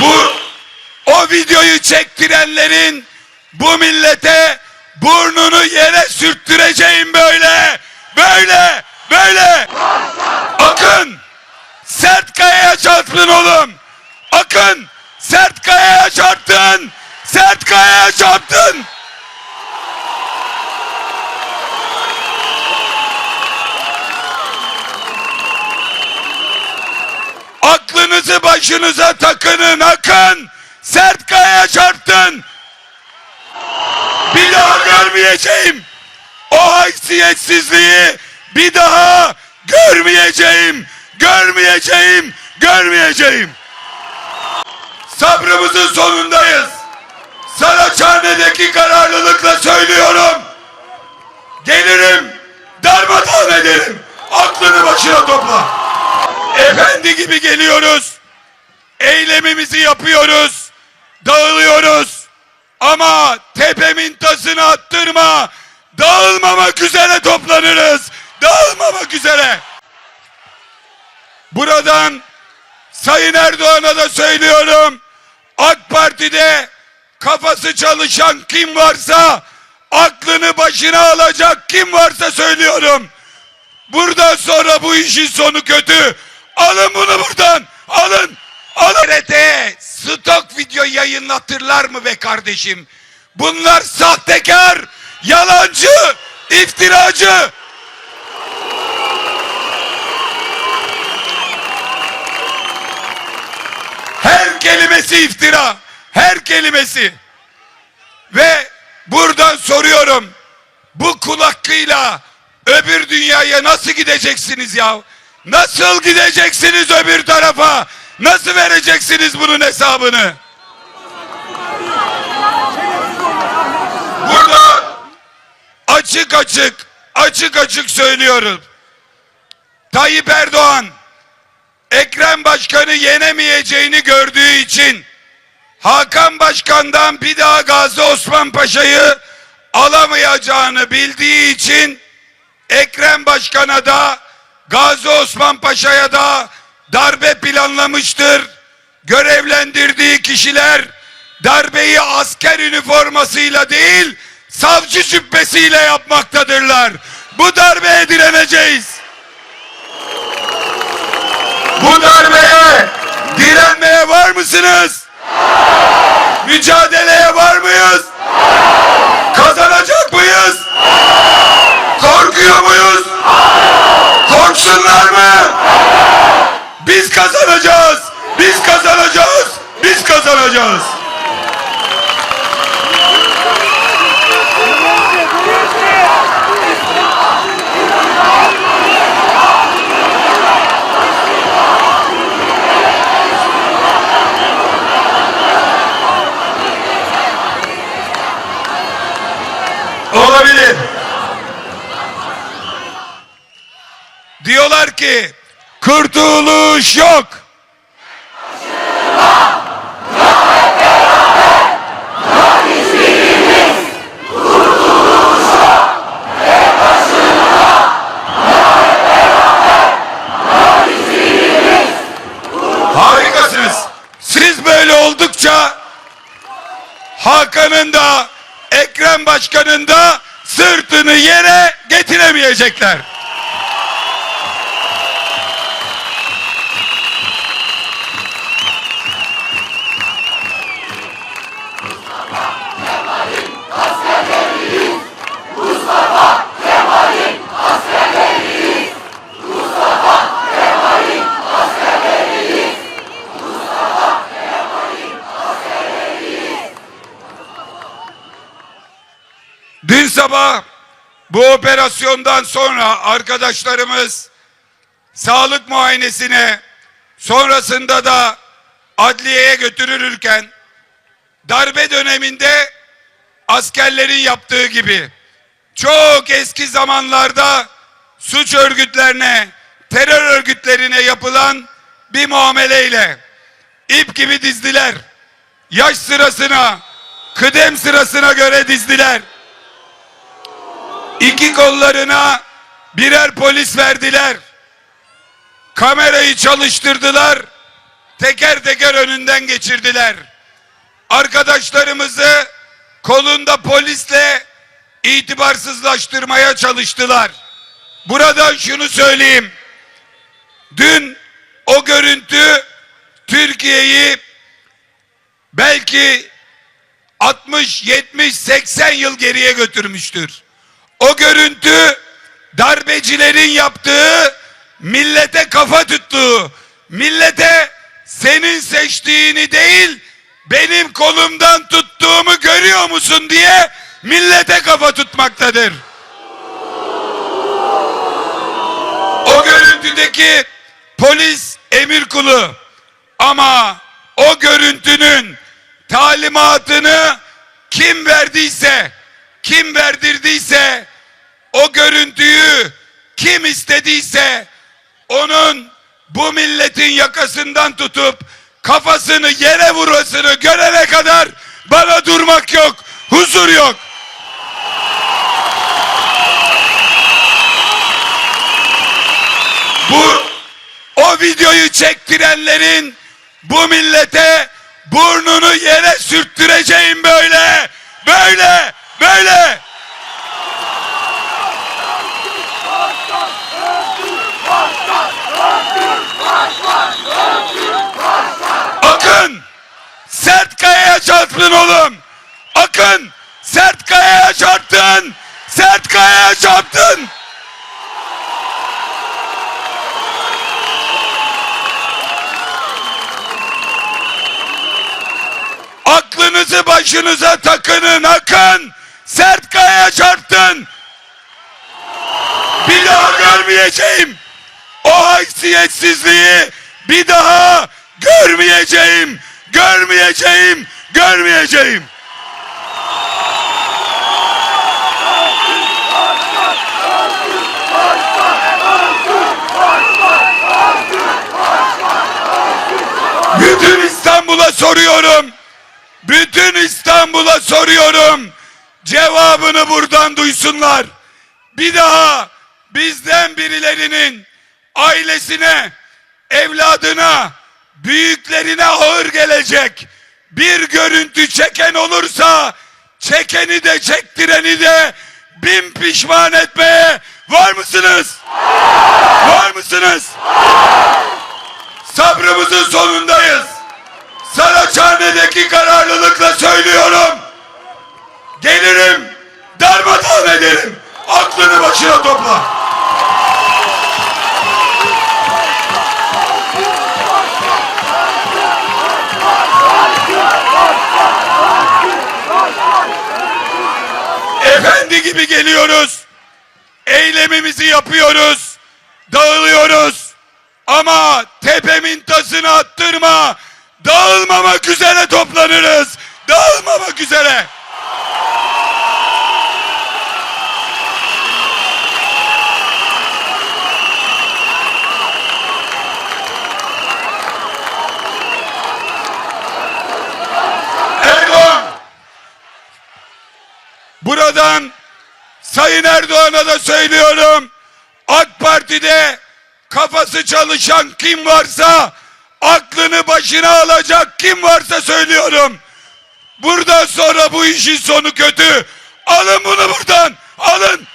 Bu o videoyu çektirenlerin bu millete burnunu yere sürttüreceğim böyle. Böyle. Böyle. Akın. Sert kayaya çarptın oğlum. Akın. Sert kayaya çarptın. Sert kayaya çarptın. Aklınızı başınıza takının Akın. Sert kayaya çarptın. Bir daha görmeyeceğim. O haysiyetsizliği bir daha görmeyeceğim. Görmeyeceğim. Görmeyeceğim. Sabrımızın sonundayız. Saraçhane'deki kararlılıkla söylüyorum. Gelirim. Darmadağın ederim. Aklını başına topla. Efendi gibi geliyoruz. Eylemimizi yapıyoruz. Dağılıyoruz. Ama tepemin tasını attırma. Dağılmamak üzere toplanırız. Dağılmamak üzere. Buradan Sayın Erdoğan'a da söylüyorum. AK Parti'de kafası çalışan kim varsa aklını başına alacak kim varsa söylüyorum. Buradan sonra bu işin sonu kötü. Alın bunu buradan. Alın. TRT stok video yayınlatırlar mı be kardeşim? Bunlar sahtekar, yalancı, iftiracı. Her kelimesi iftira. Her kelimesi. Ve buradan soruyorum. Bu kul hakkıyla öbür dünyaya nasıl gideceksiniz ya? Nasıl gideceksiniz öbür tarafa? Nasıl vereceksiniz bunun hesabını? Burada açık açık, açık açık söylüyorum. Tayyip Erdoğan Ekrem Başkan'ı yenemeyeceğini gördüğü için Hakan Başkan'dan bir daha Gazi Osman Paşa'yı alamayacağını bildiği için Ekrem Başkan'a da Gazi Osman Paşa'ya da darbe planlamıştır. Görevlendirdiği kişiler darbeyi asker üniformasıyla değil savcı cübbesiyle yapmaktadırlar. Bu darbeye direneceğiz. Bu darbeye direnmeye var mısınız? Mücadeleye var mıyız? Biz kazanacağız. Biz kazanacağız. Biz kazanacağız. Olabilir. Diyorlar ki kurtuluş yok. Harikasınız. Siz böyle oldukça Hakan'ın da Ekrem Başkan'ın da sırtını yere getiremeyecekler. Dün sabah bu operasyondan sonra arkadaşlarımız sağlık muayenesine sonrasında da adliyeye götürülürken darbe döneminde askerlerin yaptığı gibi çok eski zamanlarda suç örgütlerine, terör örgütlerine yapılan bir muameleyle ip gibi dizdiler. Yaş sırasına, kıdem sırasına göre dizdiler. İki kollarına birer polis verdiler. Kamerayı çalıştırdılar. teker teker önünden geçirdiler. Arkadaşlarımızı kolunda polisle itibarsızlaştırmaya çalıştılar. Buradan şunu söyleyeyim. Dün o görüntü Türkiye'yi belki 60, 70, 80 yıl geriye götürmüştür. O görüntü darbecilerin yaptığı millete kafa tuttuğu, millete senin seçtiğini değil benim kolumdan tuttuğumu görüyor musun diye millete kafa tutmaktadır. O görüntüdeki polis emir kulu ama o görüntünün talimatını kim verdiyse, kim verdirdiyse o görüntüyü kim istediyse onun bu milletin yakasından tutup kafasını yere vurmasını görene kadar bana durmak yok, huzur yok. Bu o videoyu çektirenlerin bu millete burnunu yere sürttüreceğim böyle. Böyle, böyle. Akın! Sert kayaya çarptın oğlum! Akın! Sert kayaya çarptın! Sert kayaya çarptın! Aklınızı başınıza takının Akın! Sert kayaya çarptın! Bir daha görmeyeceğim! O haysiyetsizliği bir daha görmeyeceğim! Görmeyeceğim! Görmeyeceğim! Bütün İstanbul'a soruyorum. Bütün İstanbul'a soruyorum. Cevabını buradan duysunlar. Bir daha bizden birilerinin ailesine, evladına, büyüklerine ağır gelecek bir görüntü çeken olursa çekeni de çektireni de bin pişman etmeye var mısınız? Var mısınız? Sabrımızın sonundayız. Saraçhane'deki kararlılıkla söylüyorum. Gelirim, darmadağın ederim. Aklını başına topla. Efendi gibi geliyoruz. Eylemimizi yapıyoruz. Dağılıyoruz. Ama tepemin tasını attırma. Dağılmamak üzere toplanırız. Dağılmamak üzere. Erdoğan. Buradan Sayın Erdoğan'a da söylüyorum. AK Parti'de kafası çalışan kim varsa aklını başına alacak kim varsa söylüyorum. Buradan sonra bu işin sonu kötü. Alın bunu buradan. Alın.